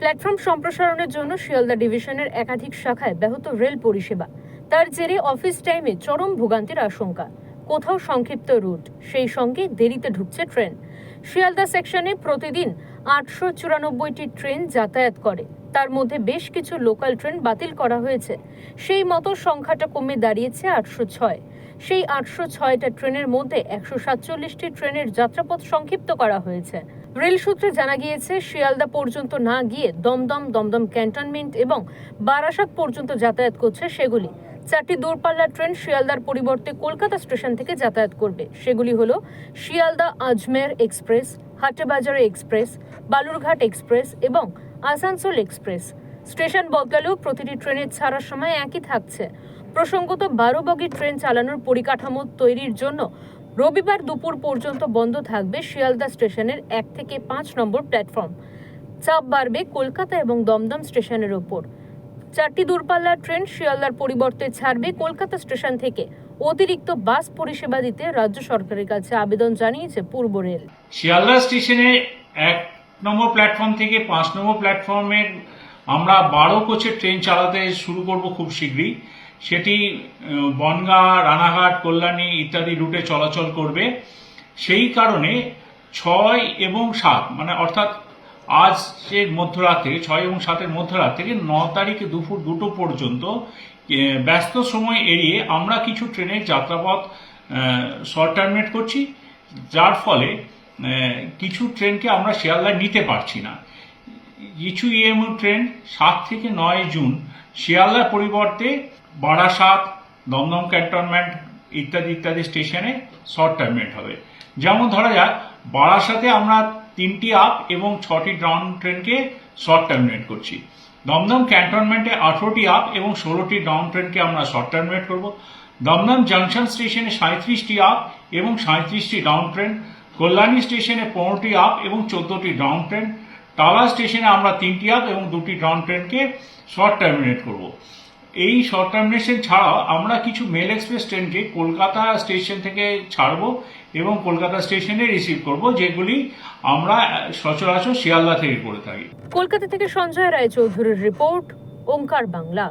Platform সম্প্রসারণের জন্য শিয়ালদা ডিভিশনের একাধিক শাখায় ব্যাহত রেল পরিষেবা। তার জেরে অফিস টাইমে চরম ভোগান্তির আশঙ্কা। কোথাও সংক্ষিপ্ত রুট, সেই সঙ্গে দেরিতে ঢুকছে ট্রেন। শিয়ালদা সেকশনে প্রতিদিন আটশো চুরানব্বইটি ট্রেন যাতায়াত করে। তার মধ্যে বেশ কিছু লোকাল ট্রেন বাতিল করা হয়েছে। সেই মতো সংখ্যাটা কমে দাঁড়িয়েছে আটশো ছয়। সেই আটশো ছয়টা ট্রেনের মধ্যে একশো সাতচল্লিশটি ট্রেনের যাত্রাপথ সংক্ষিপ্ত করা হয়েছে। রেল সূত্রে জানা গিয়েছে, শিয়ালদা পর্যন্ত না গিয়ে দমদম দমদম ক্যান্টনমেন্ট এবং বারাসাত পর্যন্ত যাতায়াত করছে সেগুলি। চারটি দূরপাল্লার ট্রেন শিয়ালদার পরিবর্তে কলকাতা স্টেশন থেকে যাতায়াত করবে। সেগুলি হলো Sealdah Ajmer express, Hatebazare express, Balurghat express এবং আসানসোল এক্সপ্রেস। স্টেশন বদলালেও প্রতিটি ট্রেনের ছাড়ার সময় একই থাকছে। প্রসঙ্গত বারো বগি ট্রেন চালানোর পরিকাঠামো তৈরির জন্য রবিবার দুপুর পর্যন্ত বন্ধ থাকবে শিয়ালদা স্টেশনের এক থেকে পাঁচ নম্বর প্ল্যাটফর্ম। চাপ বাড়বে কলকাতা এবং দমদম স্টেশনের ওপর। চারটি দূরপাল্লার ট্রেন শিয়ালদার পরিবর্তে ছাড়বে কলকাতা স্টেশন থেকে। অতিরিক্ত বাস পরিষেবা দিতে রাজ্য সরকারের কাছে আবেদন জানিয়েছে পূর্ব রেল। শিয়ালদা স্টেশনে এক নম্বর প্ল্যাটফর্ম থেকে পাঁচ নম্বর প্ল্যাটফর্মের আমরা বারো কোচের ট্রেন চালাতে শুরু করব খুব শীঘ্রই। সেটি বনগাঁ, রানাঘাট, কল্যাণী ইত্যাদি রুটে চলাচল করবে। সেই কারণে ছয় এবং সাত মানে অর্থাৎ আজের মধ্যরাত থেকে ছয় এবং সাতের মধ্যরাত থেকে ন তারিখে দুপুর দুটো পর্যন্ত ব্যস্ত সময় এড়িয়ে আমরা কিছু ট্রেনের যাত্রাপথ শর্ট টার্মিনেট করছি, যার ফলে কিছু ট্রেনকে আমরা শিয়ালদায় নিতে পারছি না। কিছু ইএমইউ ট্রেন সাত থেকে নয় জুন শিয়ালদার পরিবর্তে বারাসাত, দমদম ক্যান্টনমেন্ট ইত্যাদি ইত্যাদি স্টেশনে শর্ট টার্মিনেট হবে। যেমন ধরা যাক, বারাসাতে আমরা তিনটি আপ এবং ছটি ডাউন ট্রেনকে শর্ট টার্মিনেট করছি। দমদম ক্যান্টনমেন্টে আঠেরোটি আপ এবং ষোলোটি ডাউন ট্রেনকে আমরা শর্ট টার্মিনেট করব। দমদম জাংশন স্টেশনে সাঁত্রিশটি আপ এবং সাঁত্রিশটি ডাউন ট্রেন কল্যাণী স্টেশনে পনেরোটি আপ এবং চোদ্দটি ডাউন ট্রেন টালা স্টেশনে আমরা তিনটি আপ এবং দুটি ডাউন ট্রেনকে শর্ট টার্মিনেট করব। এই শর্ট টার্মিনেশন ছাড়াও আমরা কিছু মেল এক্সপ্রেস ট্রেনকে কলকাতা স্টেশন থেকে ছাড়বো এবং কলকাতা স্টেশনে রিসিভ করব, যেগুলি আমরা সচরাচর শিয়ালদা থেকে করে থাকি। কলকাতা থেকে সঞ্জয় রায়চৌধুরীর রিপোর্ট ওঙ্কার বাংলা।